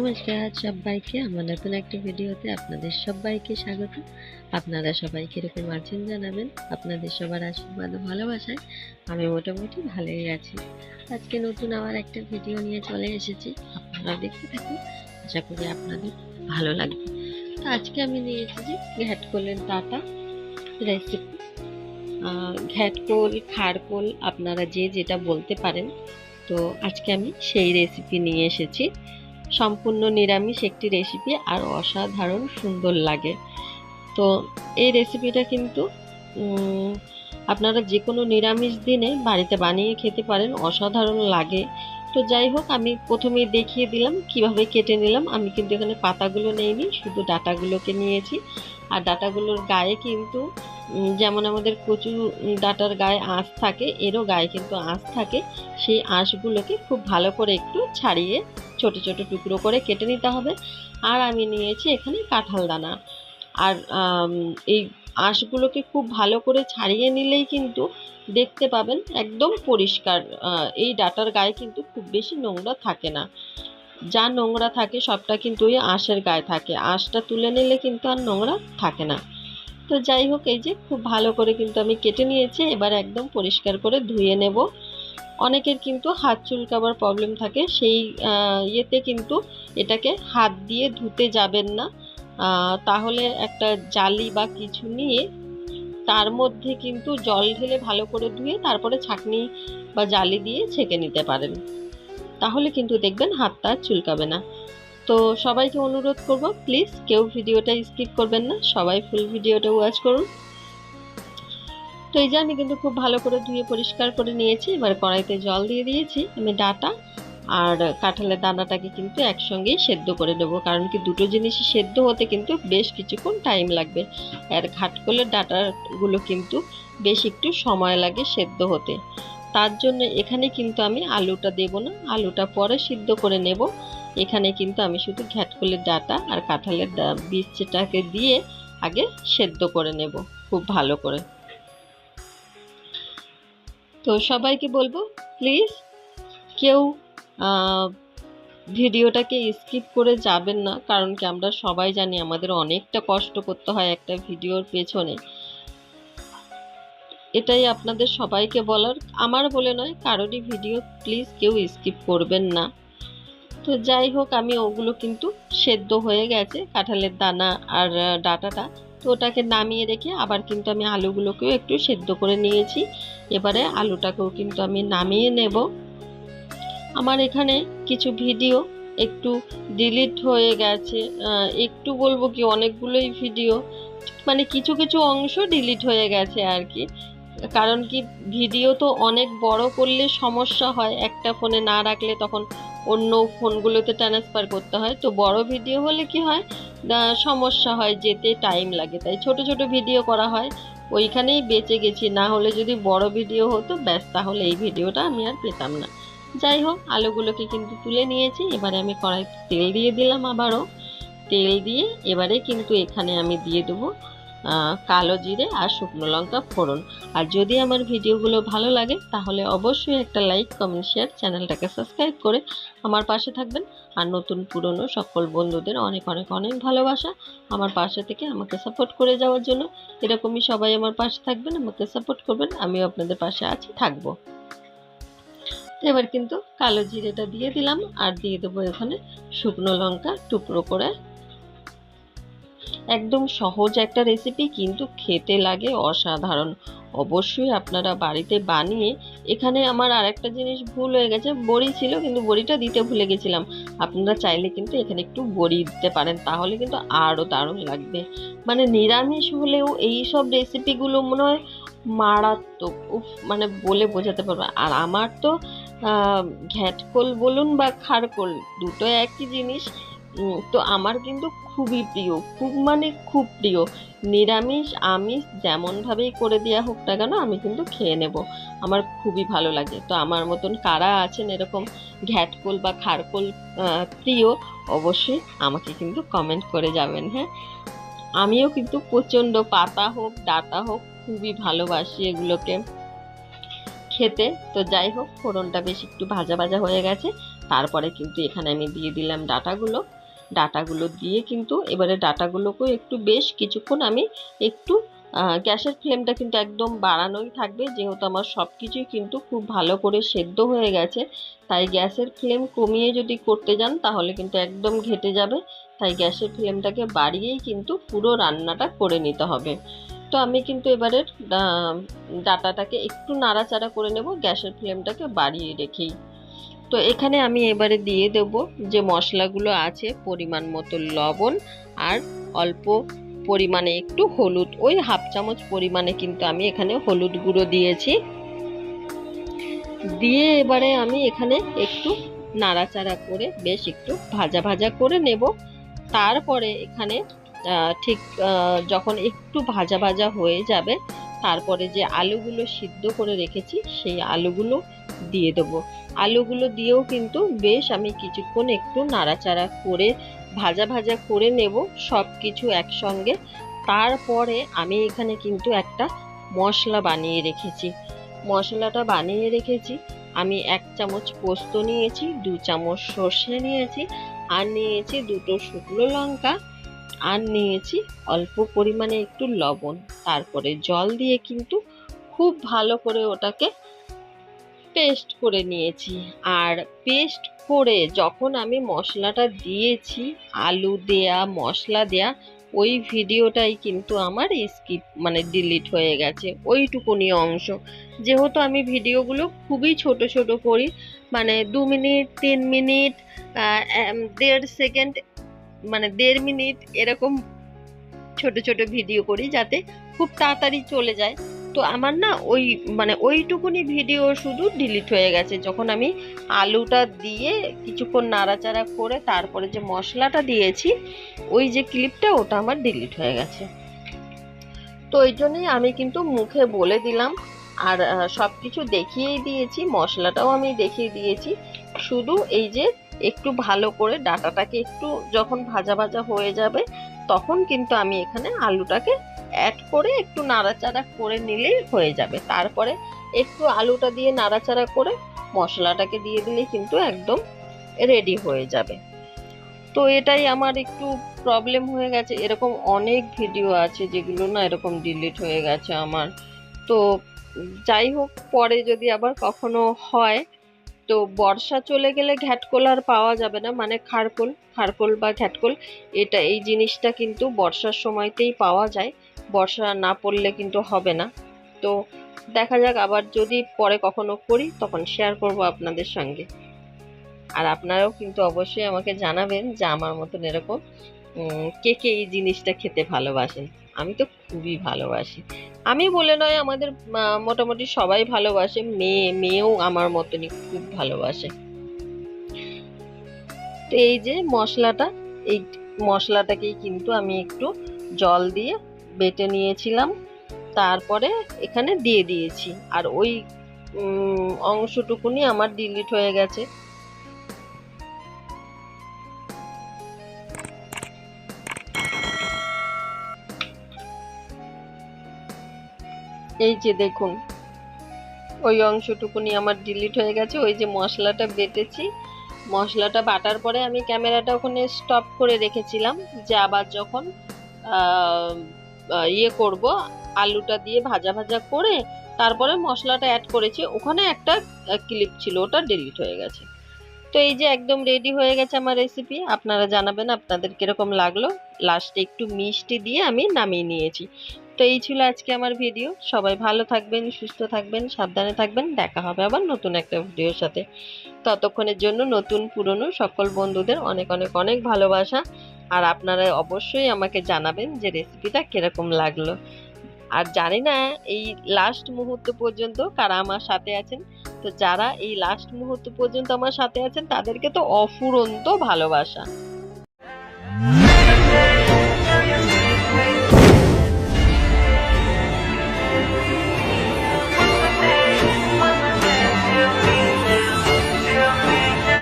নমস্কার সবাইকে আমার নতুন একটা ভিডিওতে আপনাদের সবাইকে স্বাগত। আপনারা সবাই কীরকম আছেন জানাবেন? আপনাদের সবার আশীর্বাদ ভালোবাসায় আমি মোটামুটি ভালোই আছি। আজকে নতুন আবার একটা ভিডিও নিয়ে চলে এসেছি। আপনারা দেখতে থাকুন, আশা করি আপনাদের ভালো লাগবে। তো আজকে আমি নিয়ে এসেছি ঘ্যাটকোলের ডাটা রেসিপি ঘ্যাটকোল খাড়কোল আপনারা যে যেটা বলতে পারেন। তো আজকে আমি সেই রেসিপি নিয়ে এসেছি। সম্পূর্ণ নিরামিষ একটি রেসিপি আর অসাধারণ সুন্দর লাগে। তো এই রেসিপিটা কিন্তু আপনারা যে কোনো নিরামিষ দিনে বাড়িতে বানিয়ে খেতে পারেন, অসাধারণ লাগে। তো যাই হোক, আমি প্রথমেই দেখিয়ে দিলাম, কীভাবে কেটে নিলাম। আমি কিন্তু এখানে পাতাগুলো নেইনি, শুধু ডাটাগুলোকে নিয়েছি। আর ডাটাগুলোর গায়ে কিন্তু যেমন আমাদের কচু ডাটার গায়ে আঁশ থাকে, এরও গায়ে কিন্তু আঁশ থাকে। সেই আঁশগুলোকে খুব ভালো করে একটু ছাড়িয়ে ছোট ছোট টুকরো করে কেটে নিতে হবে। আর আমি নিয়েছি এখানে কাঁঠাল দানা। আর এই আঁশগুলোকে খুব ভালো করে ছাড়িয়ে নিলেই কিন্তু দেখতে পাবেন একদম পরিষ্কার এই ডাটার গায়ে কিন্তু খুব বেশি নোংরা থাকে না। যা নোংরা থাকে সবটা কিন্তু ওই আঁশের গায়ে থাকে। আঁশটা তুলে নিলে কিন্তু আর নোংরা থাকে না। তো যাই হোক, এই যে খুব ভালো করে কিন্তু আমি কেটে নিয়েছি, এবার একদম পরিষ্কার করে ধুয়ে নেব। অনেকের কিন্তু হাত চুলকাবার প্রবলেম থাকে, সেই ইয়েতে কিন্তু এটাকে হাত দিয়ে ধুতে যাবেন না। তাহলে একটা জালি বা কিছু নিয়ে তার মধ্যে কিন্তু জল ঢেলে ভালো করে ধুয়ে তারপরে ছাঁকনি বা জালি দিয়ে ছেঁকে নিতে পারেন। তাহলে কিন্তু দেখবেন হাতটা আর চুলকাবে না। তো সবাইকে অনুরোধ করব প্লিজ কেউ ভিডিওটা স্কিপ করবেন না, সবাই ফুল ভিডিওটা ওয়াচ করুন। তো এই যে আমি কিন্তু খুব ভালো করে ধুয়ে পরিষ্কার করে নিয়েছি, এবার কড়াইতে জল দিয়ে দিয়েছি আমি ডাটা, আর কাঁঠালের দানাটাকে কিন্তু একসঙ্গেই সেদ্ধ করে দেবো কারণ কি দুটো জিনিসই সেদ্ধ হতে কিন্তু বেশ কিছুক্ষণ টাইম লাগবে। আর ঘাটকলের ডাটাগুলো কিন্তু বেশ একটু সময় লাগে সেদ্ধ হতে। তার জন্য এখানে কিন্তু আমি আলুটা দেব না। আলুটা পরে সিদ্ধ করে নেব। এখানে কিন্তু আমি শুধু ঘ্যাটকলের ডাটা আর কাঁঠালের বীজটাকে দিয়ে আগে সেদ্ধ করে নেব, খুব ভালো করে। তো সবাইকে বলব প্লিজ কেউ ভিডিওটাকে স্কিপ করে যাবেন না, কারণ কি আমরা সবাই জানি আমাদের অনেকটা কষ্ট করতে হয় একটা ভিডিওর পেছনে। এটাই আপনাদের সবাইকে বলার। আমার বলে নয়, কারোরই ভিডিও প্লিজ কেউ স্কিপ করবেন না। তো যাই হোক, আমি ওগুলো কিন্তু সেদ্ধ হয়ে গেছে, কাঁঠালের দানা আর ডাটাটা। তো ওটাকে নামিয়ে রেখে আবার কিন্তু আমি আলুগুলোকেও একটু সেদ্ধ করে নিয়েছি। এবারে আলুটাকেও কিন্তু আমি নামিয়ে নেব। আমার এখানে কিছু ভিডিও একটু ডিলিট হয়ে গেছে। একটু বলব কি, অনেকগুলোই ভিডিও মানে কিছু কিছু অংশ ডিলিট হয়ে গেছে আর কি। কারণ কি ভিডিও তো অনেক বড় করলে সমস্যা হয়। একটা ফোনে না রাখলে তখন অন্য ফোনগুলোতে ট্রান্সফার করতে হয়। তো বড় ভিডিও হলে কি হয়? সমস্যা হয়, যেতে টাইম লাগে। তাই ছোট ছোট ভিডিও করা হয়। ওইখানেই বেঁচে গেছি। না হলে যদি বড় ভিডিও হতো, ব্যাস তাহলে এই ভিডিওটা আমি আর পেতাম না। যাই হোক, আলুগুলোকে কিন্তু তুলে নিয়েছি। এবারে আমি কড়াই তেল দিয়ে দিলাম আবারও। তেল দিয়ে এবারে কিন্তু এখানে আমি দিয়ে দেবো কালো জিরে আর শুকনো লঙ্কা ফোড়ন। আর যদি আমার ভিডিওগুলো ভালো লাগে, তাহলে অবশ্যই একটা লাইক, কমেন্ট, শেয়ার চ্যানেলটাকে সাবস্ক্রাইব করে আমার পাশে থাকবেন। আর নতুন পুরনো সকল বন্ধুদের অনেক অনেক অনেক ভালোবাসা আমার পাশে থেকে আমাকে সাপোর্ট করে যাওয়ার জন্য। এরকমই সবাই আমার পাশে থাকবেন, আমাকে সাপোর্ট করবেন, আমিও আপনাদের পাশে আছি, থাকব। এবার কিন্তু কালো জিরেটা দিয়ে দিলাম, আর দিয়ে দেবো এখানে শুকনো লঙ্কা টুকরো করে একদম সহজ একটা রেসিপি কিন্তু খেতে লাগে অসাধারণ। অবশ্যই আপনারা বাড়িতে বানিয়ে এখানে আমার আরেকটা জিনিস ভুল হয়ে গেছে, বড়ি ছিল কিন্তু বড়িটা দিতে ভুলে গেছিলাম। আপনারা চাইলে কিন্তু এখানে একটু বড়ি দিতে পারেন, তাহলে কিন্তু আরও দারুণ লাগবে। মানে নিরামিষ হলেও এই সব রেসিপিগুলো মনে হয় মারাত্মক, উফ মানে বলে বোঝাতে পারব আর আমার তো ঘ্যাটকোল বলুন বা খারকোল দুটো একই জিনিস। তো আমার কিন্তু খুবই প্রিয়, খুব মানে খুব প্রিয়। নিরামিষ, আমিষ যেমনভাবেই করে দেওয়া হোক না কেন আমি কিন্তু খেয়ে নেব। আমার খুবই ভালো লাগে। তো আমার মতন কারা আছেন এরকম ঘ্যাটকোল বা খারকোল প্রিয়, অবশ্যই আমাকে কিন্তু কমেন্ট করে যাবেন হ্যাঁ? আমিও কিন্তু প্রচণ্ড পাতা হোক, ডাটা হোক, খুবই ভালোবাসি এগুলোকে খেতে। তো যাই হোক, ফোড়নটা বেশ একটু ভাজা ভাজা হয়ে গেছে। তারপরে কিন্তু এখানে আমি দিয়ে দিলাম ডাটাগুলো। ডাটাগুলো দিয়ে কিন্তু এবারে ডাটাগুলোকেও একটু বেশ কিছুক্ষণ আমি একটু গ্যাসের ফ্লেমটা কিন্তু একদম বাড়ানোই থাকবে। যেহেতু আমার সব কিছুই কিন্তু খুব ভালো করে সেদ্ধ হয়ে গেছে তাই গ্যাসের ফ্লেম কমিয়ে যদি করতে যান তাহলে কিন্তু একদম ঘেটে যাবে। তাই গ্যাসের ফ্লেমটাকে বাড়িয়েই কিন্তু পুরো রান্নাটা করে নিতে হবে। তো আমি কিন্তু এবারে আহ, ডাটাটাকে একটু নাড়াচাড়া করে নেব গ্যাসের ফ্লেমটাকে বাড়িয়ে রেখেই। তো এখানে আমি এবারে দিয়ে দেব যে মশলাগুলো আছে, পরিমাণ মতো লবণ আর অল্প পরিমাণে একটু হলুদ। ওই হাফ চামচ পরিমাণে কিন্তু আমি এখানে হলুদ গুঁড়ো দিয়েছি। দিয়ে এবারে আমি এখানে একটু নাড়াচাড়া করে বেশ একটু ভাজা ভাজা করে নেব। তারপরে এখানে ঠিক যখন একটু ভাজা ভাজা হয়ে যাবে, তারপরে যে আলুগুলো সিদ্ধ করে রেখেছি, সেই আলুগুলো দিয়ে দেবো। আলুগুলো দিয়েও কিন্তু বেশ আমি কিছুক্ষণ একটু নাড়াচাড়া করে, ভাজা ভাজা করে নেব সব কিছু একসঙ্গে। তারপরে আমি এখানে কিন্তু একটা মশলা বানিয়ে রেখেছি। মশলাটা বানিয়ে রেখেছি। আমি এক চামচ পোস্ত নিয়েছি, দু চামচ সর্ষে নিয়েছি, আর নিয়েছি দুটো শুকনো লঙ্কা, আর নিয়েছি অল্প পরিমাণে একটু লবণ। তারপরে জল দিয়ে কিন্তু খুব ভালো করে ওটাকে পেস্ট করে নিয়েছি। আর পেস্ট করে যখন আমি মশলাটা দিয়েছি, আলু দেয়া, মশলা দেয়া, ওই ভিডিওটাই কিন্তু আমার স্কিপ মানে ডিলিট হয়ে গেছে। ওইটুকুনি অংশ। যেহেতু আমি ভিডিওগুলো খুবই ছোট ছোট করি মানে দু মিনিট, তিন মিনিট দেড় সেকেন্ড মানে দেড় মিনিট এরকম ছোট ছোট ভিডিও করি যাতে খুব তাড়াতাড়ি চলে যায়। তো আমার না ওই মানে ওইটুকুনি ভিডিও শুধু ডিলিট হয়ে গেছে। যখন আমি আলুটা দিয়ে কিছুক্ষণ নাড়াচাড়া করে তারপরে যে মশলাটা দিয়েছি, ওই যে ক্লিপটা ওটা আমার ডিলিট হয়ে গেছে। তো ওই জন্যই আমি কিন্তু মুখে বলে দিলাম, আর সব কিছু দেখিয়েই দিয়েছি, মশলাটাও আমি দেখিয়ে দিয়েছি। শুধু এই যে একটু ভালো করে ডাটাটাকে একটু যখন ভাজা ভাজা হয়ে যাবে, তখন কিন্তু আমি এখানে আলুটাকে অ্যাড করে একটু নাড়াচাড়া করে নিলেই হয়ে যাবে। তারপরে একটু আলুটা দিয়ে নাড়াচাড়া করে মশলাটাকে দিয়ে দিলে কিন্তু একদম রেডি হয়ে যাবে। তো এটাই আমার একটু প্রবলেম হয়ে গেছে। এরকম অনেক ভিডিও আছে যেগুলো না এরকম ডিলিট হয়ে গেছে আমার। তো যাই হোক, পরে যদি আবার কখনো হয়, তো বর্ষা চলে গেলে ঘ্যাটকোল আর পাওয়া যাবে না। মানে খারকোল খারকোল বা ঘ্যাটকোল, এটা এই জিনিসটা কিন্তু বর্ষার সময়তেই পাওয়া যায়। বর্ষা না পড়লে কিন্তু হবে না। তো দেখা যাক আবার যদি পরে কখনো করি, তখন শেয়ার করব আপনাদের সঙ্গে। আর আপনারাও কিন্তু অবশ্যই আমাকে জানাবেন যে আমার মতন এরকম কে কে এই জিনিসটা খেতে ভালোবাসেন। আমি তো খুবই ভালোবাসি। আমি বলে নয়, আমাদের মোটামুটি সবাই ভালোবাসে, মেয়ে, মেয়েও আমার মতনই খুব ভালোবাসে। তো এই যে মশলাটা, এই মশলাটাকেই কিন্তু আমি একটু জল দিয়ে বেটে নিয়েছিলাম। তারপরে এখানে দিয়ে দিয়েছি। আর ওই অংশটুকুনি আমার ডিলিট হয়ে গেছে। এই যে দেখুন, ওই অংশটুকুনি আমার ডিলিট হয়ে গেছে। ওই যে মশলাটা বেটেছি। মশলাটা বাটার পরে আমি ক্যামেরাটা ওখানে স্টপ করে রেখেছিলাম। যে আবার যখন ইয়ে করব, আলুটা দিয়ে ভাজা ভাজা করে তারপরে মশলাটা অ্যাড করেছি। ওখানে একটা ক্লিপ ছিল, ওটা ডিলিট হয়ে গেছে। তো এই যে একদম রেডি হয়ে গেছে আমার রেসিপি আপনারা জানাবেন আপনাদের কীরকম লাগল। লাস্টে একটু মিষ্টি দিয়ে আমি নামিয়ে নিয়েছি। তো এই ছিল আজকে আমার ভিডিও সবাই ভালো থাকবেন, সুস্থ থাকবেন, সাবধানে থাকবেন। দেখা হবে আবার নতুন একটা ভিডিওর সাথে। ততক্ষণের জন্য নতুন, পুরনো সকল বন্ধুদের অনেক অনেক অনেক ভালোবাসা। আর আপনারা অবশ্যই আমাকে জানাবেন যে রেসিপিটা কীরকম লাগল। আর জানি না এই লাস্ট মুহূর্ত পর্যন্ত কারা আমার সাথে আছেন। তো যারা এই লাস্ট মুহূর্ত পর্যন্ত আমার সাথে আছেন, তাদেরকে তো অফুরন্ত ভালোবাসা।